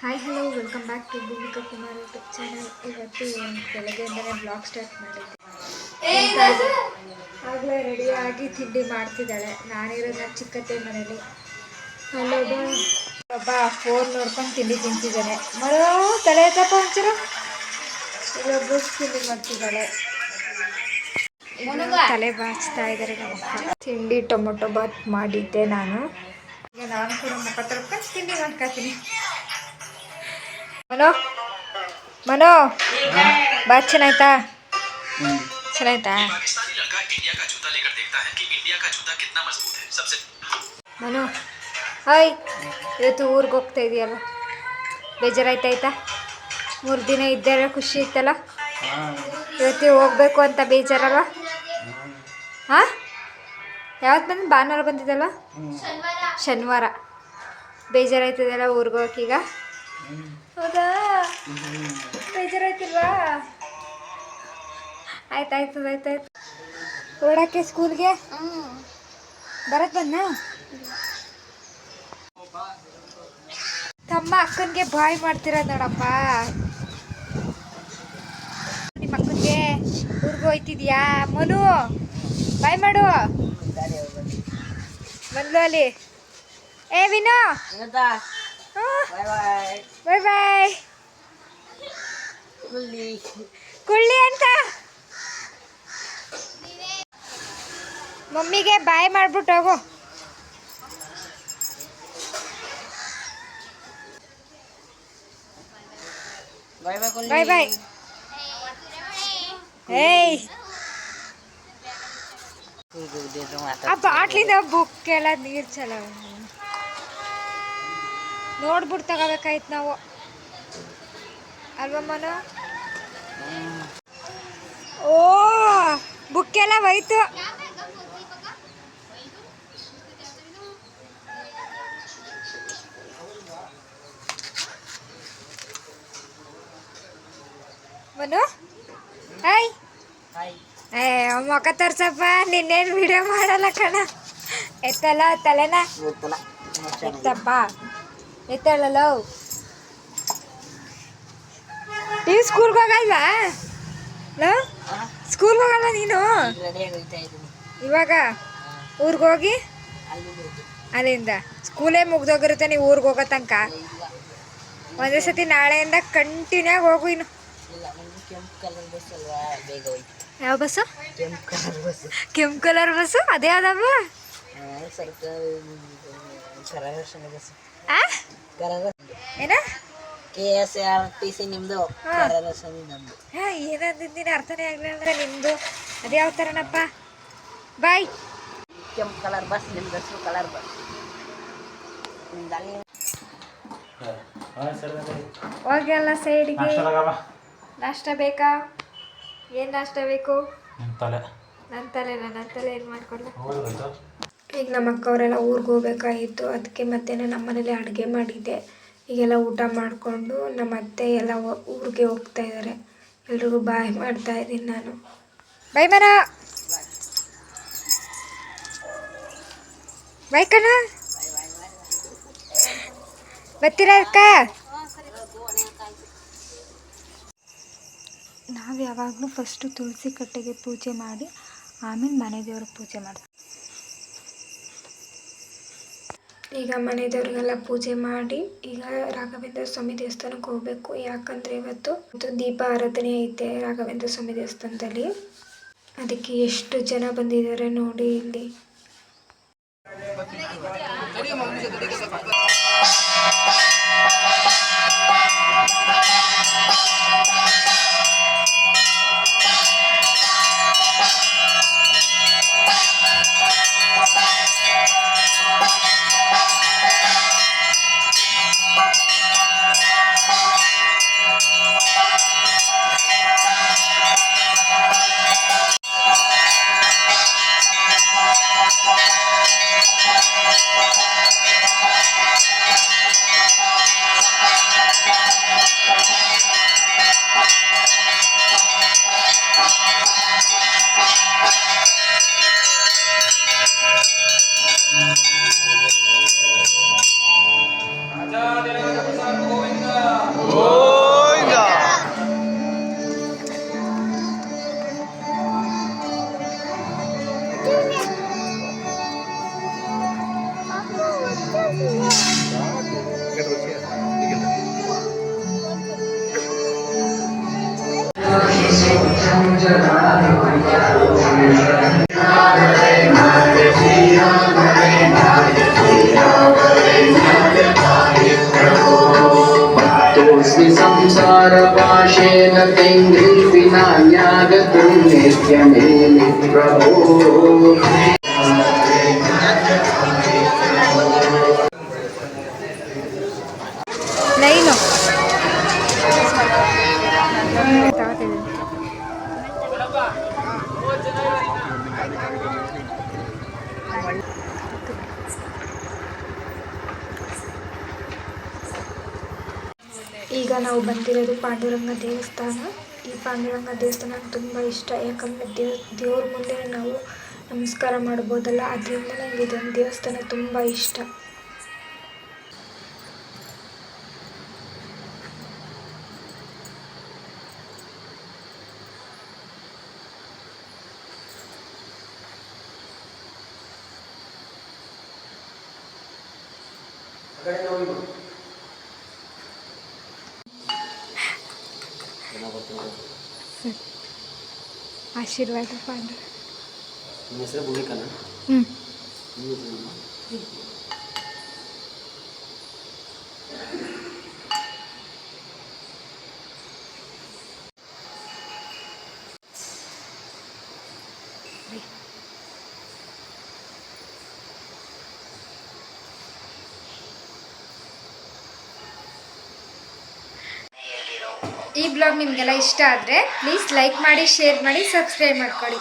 Hi hello welcome back to Bhumika Kumar YouTube channel ಇವತ್ತು ಬೆಳಗ್ಗೆಯಿಂದಲೇ blog start ಮಾಡಿದ್ದೆ. ಆಗಲೇ ರೆಡಿಯಾಗಿ ತಿಂಡಿ ಮಾಡ್ತಿದ್ದಾಳೆ. ನಾನಿರೋದು ನನ್ನ ಚಿಕ್ಕತ್ತೆ ಮನೇಲಿ. ಅಲ್ಲೋದು ಒಬ್ಬ ಫೋನ್ ನೋಡ್ಕೊಂಡು ತಿಂಡಿ ತಿಂತಿದ್ದಾನೆ. ಮರೋ ತಲೆ ತಪ್ಪ ಒಂಚೂರು. ಇಲ್ಲೊಬ್ಬ ತಿಂಡಿ ಮಾಡ್ತಿದ್ದಾಳೆ. ತಲೆ ಬಾಚ್ತಾ ಇದ್ದಾರೆ ನಮ್ಮ ತಿಂಡಿ ಟೊಮೊಟೊ ಬಾತ್ ಮಾಡಿದ್ದೆ ನಾನು. ಈಗ ನಾನು ಕೂಡ ಮುಖ ತಿಂಡಿ ಮಾಡ್ಕೊತೀನಿ. ಮನೋ? ಮನೋ? ಬಾ ಚೆನ್ನಾಯ್ತಾ? ಚೆನ್ನಾಯ್ತಾ? ಮನೋ ಹಾಯ್. ಇವತ್ತು ಊರಿಗೆ ಹೋಗ್ತಾ ಇದೆಯಲ್ಲ ಬೇಜಾರಾಯ್ತಾಯ್ತಾ ಮೂರು ದಿನ ಇದ್ದಾರೆ ಖುಷಿ ಇತ್ತಲ್ಲ? ಇವತ್ತು ಹೋಗ್ಬೇಕು ಅಂತ ಬೇಜಾರಲ್ಲ ಹಾಂ? ಯಾವತ್ತು ಬಂದು ಭಾನುವಾರ ಬಂದಿದ್ದಲ್ಲ? ಶನಿವಾರ. ಬೇಜಾರಾಯ್ತದಲ್ಲ ಊರಿಗೆ ಹೋಗಕ್ಕೀಗ ಹೌದಾ? ಬೇಜಾರಾಯ್ತಿಲ್ವಾ? ಆಯ್ತು ಆಯ್ತು ಆಯ್ತು ಆಯ್ತು. ಓಡಕ್ಕೆ ಸ್ಕೂಲ್ಗೆ? ಬರತ್ ಬಂದ ತಮ್ಮ ಅಕ್ಕನಿಗೆ ಬಾಯ್ ಮಾಡ್ತೀರ ನೋಡಪ್ಪ. ನಿಮ್ಮ ಅಕ್ಕನಿಗೆ ಊರಿಗೆ ಹೋಯ್ತಿದ್ಯಾ? ಮನು ಬಾಯ್ ಮಾಡು. ಬಂದ್ಲು ಅಲ್ಲಿ. ಏ ವಿನೋ. ಬಾಯ್ ಬಾಯ್. ಕುಳ್ಳಿ ಅಂತ? ಮಮ್ಮಿಗೆ ಬಾಯ್ ಮಾಡ್ಬಿಟ್ಟು ಹೋಗು. ಬಾಯ್ ಬಾಯ್ ಏಯ್ ಆ ಬಾಟ್ಲಿಂದ ಬುಕ್ ಎಲ್ಲ ನೀರು ಚಲ ನೋಡ್ಬಿಟ್ಟು ತಗೋಬೇಕಾಯ್ತು ನಾವು ಅಲ್ವಾ ಮನು ಓ ಬುಕ್ ಎಲ್ಲ ಹೋಯ್ತು ಮನು ಹಾಯ್ ಏ ಮೊಕ ತೋರ್ಸಪ್ಪ ನಿನ್ನೇನು ವಿಡಿಯೋ ಮಾಡಲ್ಲ ಕಣ ಎತ್ತಲ್ಲ ತಲೆನ ಎತ್ತಪ್ಪ ಎತ್ತಲ್ಲ ನೀವು ಸ್ಕೂಲ್ಗೆ ಹೋಗಲ್ವಾ? ಹಲೋ ಸ್ಕೂಲ್ಗೆ ಹೋಗಲ್ಲ ನೀನು? ಇವಾಗ ಊರಿಗೆ ಹೋಗಿ? ಅಲ್ಲಿಂದ. ಸ್ಕೂಲೇ ಮುಗ್ದೋಗಿರುತ್ತೆ ನೀವು ಊರಿಗೆ ಹೋಗೋ ತನಕ. ಒಂದೇ ಸತಿ ನಾಳೆಯಿಂದ ಕಂಟಿನ್ಯೂ ಆಗಿ ಹೋಗು ಇನ್ನು. ಯಾವ ಬಸ್ಸು? ಕೆಂಪು ಕಲರ್ ಬಸ್ಸು ಅದೇ ಯಾವ್ದಪ್ಪ ಏನ? K S R T C ನಿಮ್ಮದು ಕರಗರ್ಶನ ನಮ್ಮದು ಹಾ ಏನಂದಿದ್ದೀನಿ ಅರ್ಥನೇ ಆಗ್ಲಿಲ್ಲ ನಿಮ್ದು ಅದ್ಯಾವ ಥರನಪ್ಪ ಬಾಯ್. ಕೆಂಪು ಕಲರ್ ಬಸ್ ನಿಮ್ದು ಹಸಿರು ಕಲರ್ ಬಸ್ ನಿಮ್ದು ಅಲ್ಲಿ ಹೋಗಿ ಅಲ್ಲ ಸೈಡ್ಗೆ ನಾಷ್ಟ ಬೇಕಾ? ಏನ್ ನಾಷ್ಟ ಬೇಕು? ತಲೆ. ನನ್ನ ತಲೆ ನನ್ನ ತಲೆ ಏನು ಮಾಡ್ಕೊಳ್ಳ ಈಗ ನಮ್ಮ ಅಕ್ಕವರೆಲ್ಲ ಊರಿಗೆ ಹೋಗ್ಬೇಕಾಗಿತ್ತು. ಅದಕ್ಕೆ ಮತ್ತೆ ನಮ್ಮ ಮನೇಲಿ ಅಡುಗೆ ಮಾಡಿದ್ದೆ. ಈಗೆಲ್ಲ ಊಟ ಮಾಡಿಕೊಂಡು ನಮ್ಮ ಅತ್ತೆ ಎಲ್ಲ ಊರಿಗೆ ಹೋಗ್ತಾ ಇದ್ದಾರೆ ಎಲ್ರಿಗೂ ಬಾಯ್ ಮಾಡ್ತಾ ಇದ್ದೀನಿ ನಾನು. ಬಾಯ್ ಮನ ಬಾಯ್ ಕಣ. ಬರ್ತೀರಾ ಅಕ್ಕ? ನಾವು ಯಾವಾಗಲೂ ಫಸ್ಟು ತುಳಸಿ ಕಟ್ಟೆಗೆ ಪೂಜೆ ಮಾಡಿ ಆಮೇಲೆ ಮನೆ ದೇವ್ರಿಗೆ ಪೂಜೆ ಮಾಡ್ತೀವಿ. ಈಗ ಮನೆ ದೇವ್ರಿಗೆಲ್ಲ ಪೂಜೆ ಮಾಡಿ, ಈಗ ರಾಘವೇಂದ್ರ ಸ್ವಾಮಿ ದೇವಸ್ಥಾನಕ್ಕೆ ಹೋಗಬೇಕು. ಯಾಕಂದರೆ ಇವತ್ತು ಇವತ್ತು ದೀಪ ಆರಾಧನೆ ಐತೆ ರಾಘವೇಂದ್ರ ಸ್ವಾಮಿ ದೇವಸ್ಥಾನದಲ್ಲಿ. ಅದಕ್ಕೆ ಎಷ್ಟು ಜನ ಬಂದಿದ್ದಾರೆ ನೋಡಿ ಇಲ್ಲಿ. राजा गोविंद संसारपाशेन तैङ्घ्रिविना ज्ञागतुं नित्यमेनि प्रभो ಈಗ ನಾವು ಬಂದಿರೋದು ಪಾಂಡುರಂಗ ದೇವಸ್ಥಾನ. ಈ ಪಾಂಡುರಂಗ ದೇವಸ್ಥಾನ ನಂಗೆ ತುಂಬ ಇಷ್ಟ. ಯಾಕಂದರೆ ದೇವ್, ದೇವ್ರ ಮುಂದೆ ನಾವು ನಮಸ್ಕಾರ ಮಾಡ್ಬೋದಲ್ಲ, ಅದರಿಂದ ನನಗೆ ಇದೊಂದು ದೇವಸ್ಥಾನ ತುಂಬ ಇಷ್ಟ. ಆಶೀರ್ವಾದ ಪಾಂಡು. ನಿಮ್ಮ ಹೆಸರು ಭೂಮಿಕನ? ಹ್ಞೂ ಈ ಬ್ಲಾಗ್ ನಿಮಗೆಲ್ಲ ಇಷ್ಟ ಆದರೆ ಪ್ಲೀಸ್ ಲೈಕ್ ಮಾಡಿ ಶೇರ್ ಮಾಡಿ ಸಬ್ಸ್ಕ್ರೈಬ್ ಮಾಡ್ಕೊಳ್ಳಿ